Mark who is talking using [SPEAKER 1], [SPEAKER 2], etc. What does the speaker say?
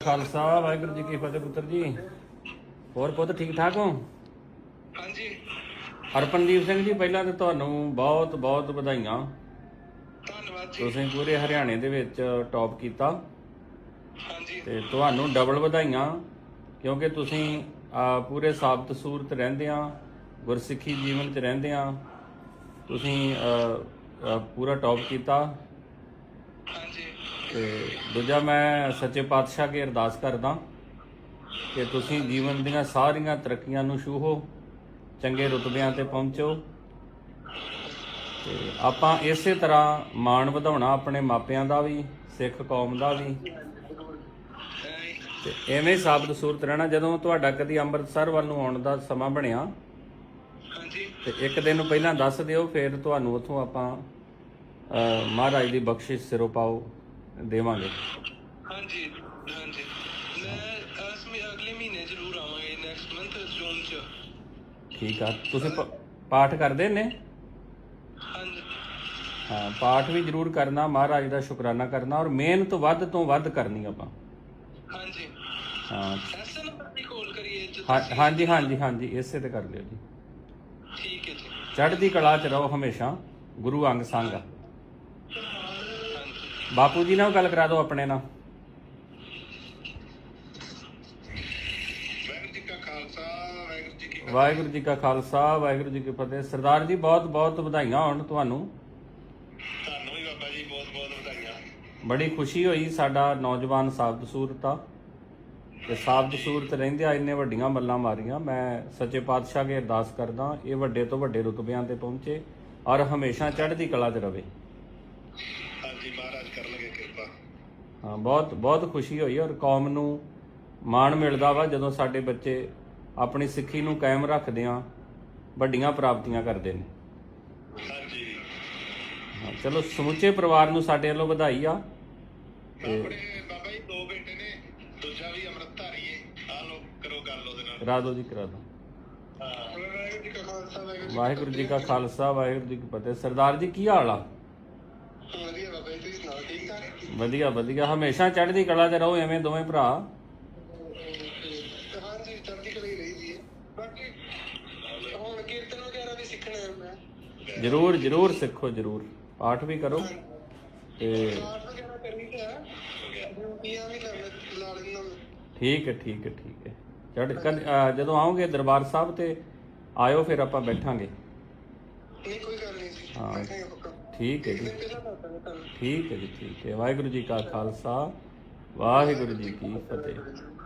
[SPEAKER 1] ਖਾਲਸਾ ਵਾਹਿਗੁਰੂ ਜੀ ਕੀ ਫਤਿਹ ਪੁੱਤਰ ਜੀ। ਹੋਰ ਪੁੱਤ ਠੀਕ ਠਾਕ ਹੋ?
[SPEAKER 2] ਹਾਂਜੀ।
[SPEAKER 1] ਹਰਪਨਦੀਪ ਸਿੰਘ ਜੀ ਪਹਿਲਾਂ ਤਾਂ ਤੁਹਾਨੂੰ ਬਹੁਤ ਬਹੁਤ ਵਧਾਈਆਂ।
[SPEAKER 2] ਧੰਨਵਾਦ ਜੀ।
[SPEAKER 1] ਤੁਸੀਂ ਪੂਰੇ ਹਰਿਆਣੇ ਦੇ ਵਿੱਚ ਟੌਪ ਕੀਤਾ।
[SPEAKER 2] ਹਾਂਜੀ।
[SPEAKER 1] ਤੇ ਤੁਹਾਨੂੰ ਡਬਲ ਵਧਾਈਆਂ ਕਿਉਂਕਿ ਤੁਸੀਂ ਪੂਰੇ ਸਾਬਤ ਸੂਰਤ ਰਹਿੰਦੇ ਆ ਗੁਰਸਿੱਖੀ ਜੀਵਨ 'ਚ ਰਹਿੰਦੇ ਆ। ਤੁਸੀਂ ਪੂਰਾ ਟੌਪ ਕੀਤਾ। ਤੇ ਦੂਜਾ ਮੈਂ ਸੱਚੇ ਪਾਤਸ਼ਾਹ ਅੱਗੇ ਅਰਦਾਸ ਕਰਦਾ ਕਿ ਤੁਸੀਂ ਜੀਵਨ ਦੀਆਂ ਸਾਰੀਆਂ ਤਰੱਕੀਆਂ ਨੂੰ ਛੂਹੋ ਚੰਗੇ ਰੁਤਬਿਆਂ ਤੇ ਪਹੁੰਚੋ ਤੇ ਆਪਾਂ ਇਸੇ ਤਰ੍ਹਾਂ ਮਾਣ ਵਧਾਉਣਾ ਆਪਣੇ ਮਾਪਿਆਂ ਦਾ ਵੀ ਸਿੱਖ ਕੌਮ ਦਾ ਵੀ। ਤੇ ਐਵੇਂ ਹੀ ਸਾਬਤ ਸੂਰਤ ਰਹਿਣਾ ਜਦੋਂ ਤੁਹਾਡਾ ਕਦੀ ਅੰਮ੍ਰਿਤਸਰ ਵੱਲ ਨੂੰ ਆਉਣ ਦਾ ਸਮਾਂ ਬਣਿਆ
[SPEAKER 2] ਹਾਂਜੀ।
[SPEAKER 1] ਤੇ ਇੱਕ ਦਿਨ ਪਹਿਲਾਂ ਦੱਸ ਦਿਓ ਫਿਰ ਤੁਹਾਨੂੰ ਉੱਥੋਂ ਆਪਾਂ ਮਹਾਰਾਜ ਦੀ ਬਖਸ਼ਿਸ਼ ਸਿਰੋਂ ਪਾਓ। ਦੇਵਾਂਗੇ।
[SPEAKER 2] ਹਾਂਜੀ ਹਾਂਜੀ। ਮੈਂ ਇਸ ਮਹੀਨੇ ਅਗਲੇ ਮਹੀਨੇ ਜ਼ਰੂਰ ਆਵਾਂਗੇ ਨੈਕਸਟ ਮੰਥ ਜੂਨ ਚ।
[SPEAKER 1] ਠੀਕ ਆ। ਤੁਸੀਂ ਪ- ਪਾਠ ਕਰਦੇ ਨੇ?
[SPEAKER 2] ਹਾਂਜੀ।
[SPEAKER 1] ਹਾਂ ਪਾਠ ਵੀ ਜ਼ਰੂਰ ਕਰਨਾ ਮਹਾਰਾਜ ਦਾ ਸ਼ੁਕਰਾਨਾ ਕਰਨਾ ਔਰ ਮਿਹਨਤ ਵੱਧ ਤੋਂ ਵੱਧ ਕਰਨੀ ਆਪਾਂ।
[SPEAKER 2] ਹਾਂਜੀ।
[SPEAKER 1] ਹਾਂ।
[SPEAKER 2] ਐਸੇ ਨੰਬਰ ਦੀ ਕਾਲ ਕਰੀਏ ਜੇ
[SPEAKER 1] ਹਾਂ-
[SPEAKER 2] ਤੁਸੀਂ-
[SPEAKER 1] ਹਾਂਜੀ ਹਾਂਜੀ ਹਾਂਜੀ ਇਸੇ ਤੇ ਕਰ ਲਿਓ ਜੀ।
[SPEAKER 2] ਠੀਕ ਹੈ ਜੀ।
[SPEAKER 1] ਚੜ੍ਹਦੀ ਕਲਾ ਚ ਰਹੋ ਹਮੇਸ਼ਾ ਗੁਰੂ ਅੰਗ ਸੰਗ ਬਾਪੂ ਜੀ ਨਾਲ ਗੱਲ ਕਰਾ ਦਿਓ ਆਪਣੇ ਨਾਲ।
[SPEAKER 2] ਵਾਹਿਗੁਰੂ ਜੀ ਕਾ ਖਾਲਸਾ ਵਾਹਿਗੁਰੂ ਜੀ ਕੀ
[SPEAKER 1] ਵਾਹਿਗੁਰੂ ਜੀ ਕਾ ਖਾਲਸਾ ਵਾਹਿਗੁਰੂ ਜੀ ਕੀ ਫਤਿਹ। ਸਰਦਾਰ ਜੀ ਬਹੁਤ ਬਹੁਤ ਵਧਾਈਆਂ ਹੋਣ ਤੁਹਾਨੂੰ।
[SPEAKER 2] ਤੁਹਾਨੂੰ ਵੀ ਬਾਬਾ ਜੀ ਬਹੁਤ ਬਹੁਤ ਵਧਾਈਆਂ।
[SPEAKER 1] ਬੜੀ ਖੁਸ਼ੀ ਹੋਈ ਸਾਡਾ ਨੌਜਵਾਨ ਸਾਬਤ ਸੂਰਤ ਆ ਤੇ ਸਾਬਤ ਸੂਰਤ ਰਹਿੰਦਿਆਂ ਇੰਨੇ ਵੱਡੀਆਂ ਮੱਲਾਂ ਮਾਰੀਆਂ। ਮੈਂ ਸੱਚੇ ਪਾਤਸ਼ਾਹ ਕੇ ਅਰਦਾਸ ਕਰਦਾ ਇਹ ਵੱਡੇ ਤੋਂ ਵੱਡੇ ਰੁਤਬਿਆਂ ਤੇ ਪਹੁੰਚੇ ਔਰ ਹਮੇਸ਼ਾ ਚੜ੍ਹਦੀ ਕਲਾ 'ਚ ਰਵੇ।
[SPEAKER 2] ਹਾਂਜੀ ਮਹਾਰਾਜ ਕਰਨਗੇ ਕਿਰਪਾ।
[SPEAKER 1] ਹਾਂ ਬਹੁਤ ਬਹੁਤ ਖੁਸ਼ੀ ਹੋਈ ਔਰ ਕੌਮ ਨੂੰ ਮਾਣ ਮਿਲਦਾ ਵਾ ਜਦੋਂ ਸਾਡੇ ਬੱਚੇ ਆਪਣੀ ਸਿੱਖੀ ਨੂੰ ਕਾਇਮ ਰੱਖਦੇ ਆ ਵੱਡੀਆਂ ਪ੍ਰਾਪਤੀਆਂ ਕਰਦੇ ਨੇ।
[SPEAKER 2] ਹਾਂਜੀ।
[SPEAKER 1] ਹਾਂ, ਚਲੋ ਸਮੁੱਚੇ ਪਰਿਵਾਰ ਨੂੰ ਸਾਡੇ ਵੱਲੋਂ ਵਧਾਈ ਆ
[SPEAKER 2] ਆਪਣੇ ਬਾਬਾ ਜੀ ਦੋ ਬੇਟੇ ਨੇ ਦੂਜਾ ਵੀ ਅੰਮ੍ਰਿਤਧਾਰੀ ਹੈ ਆ ਲੋ ਕਰੋ ਗੱਲ ਉਹਦੇ ਨਾਲ।
[SPEAKER 1] ਕਰਾ ਦਿਓ ਜੀ ਕਰਾ ਦਿਓ।
[SPEAKER 2] ਹਾਂ। ਵਾਹਿਗੁਰੂ ਜੀ ਕਾ ਖਾਲਸਾ ਵਾਹਿਗੁਰੂ
[SPEAKER 1] ਵਾਹਿਗੁਰੂ ਜੀ ਕਾ ਖਾਲਸਾ ਵਾਹਿਗੁਰੂ ਜੀ ਕੀ ਫਤਿਹ। ਸਰਦਾਰ ਜੀ ਕੀ ਹਾਲ ਆ
[SPEAKER 2] ਵਧੀਆ ਬਾਬਾ ਜੀ ਤੁਸੀਂ ਸੁਣਾਓ ਠੀਕ ਠਾਕ
[SPEAKER 1] ਵਧੀਆ ਵਧੀਆ। ਹਮੇਸ਼ਾ ਚੜ੍ਹਦੀ ਕਲਾ 'ਚ ਰਹੋ ਐਵੇਂ ਦੋਵੇਂ ਭਰਾ।
[SPEAKER 2] ਹਾਂਜੀ ਚੜ੍ਹਦੀ ਕਲਾ ਹੀ ਰਹੀ ਜੀ ਬਾਕੀ ਹੁਣ ਕੀਰਤਨ ਵਗੈਰਾ ਵੀ ਸਿੱਖਣਾ ਹੈ ਮੈਂ।
[SPEAKER 1] ਜਰੂਰ ਜਰੂਰ ਸਿੱਖੋ ਜਰੂਰ। ਪਾਠ ਵੀ ਕਰੋ ਤੇ
[SPEAKER 2] ਪਾਠ ਵਗੈਰਾ ਕਰਨੀ ਤਾਂ ਹੈ। ਡਿਊਟੀਆਂ ਵੀ ਲਾ ਲਾ ਲੈਣਾ
[SPEAKER 1] ਠੀਕ ਹੈ ਠੀਕ ਹੈ ਠੀਕ ਹੈ। ਚੜ੍ਹ ਕਦ- ਅਹ ਜਦੋਂ ਆਓਗੇ ਦਰਬਾਰ ਸਾਹਿਬ ਤੇ ਆਇਓ ਫਿਰ ਆਪਾਂ ਬੈਠਾਂਗੇ।
[SPEAKER 2] ਨਹੀਂ ਕੋਈ ਗੱਲ ਨਹੀਂ ਜੀ।
[SPEAKER 1] ਹਾਂ। ਠੀਕ ਹੈ ਜੀ।
[SPEAKER 2] ਦਿਨ ਪਹਿਲਾਂ ਦੱਸ ਦਾਂਗਾ ਤੁਹਾਨੂੰ।
[SPEAKER 1] ਠੀਕ ਹੈ ਜੀ ਠੀਕ ਹੈ। ਵਾਹਿਗੁਰੂ ਜੀ ਕਾ ਖਾਲਸਾ ਵਾਹਿਗੁਰੂ ਜੀ ਕੀ ਫਤਿਹ।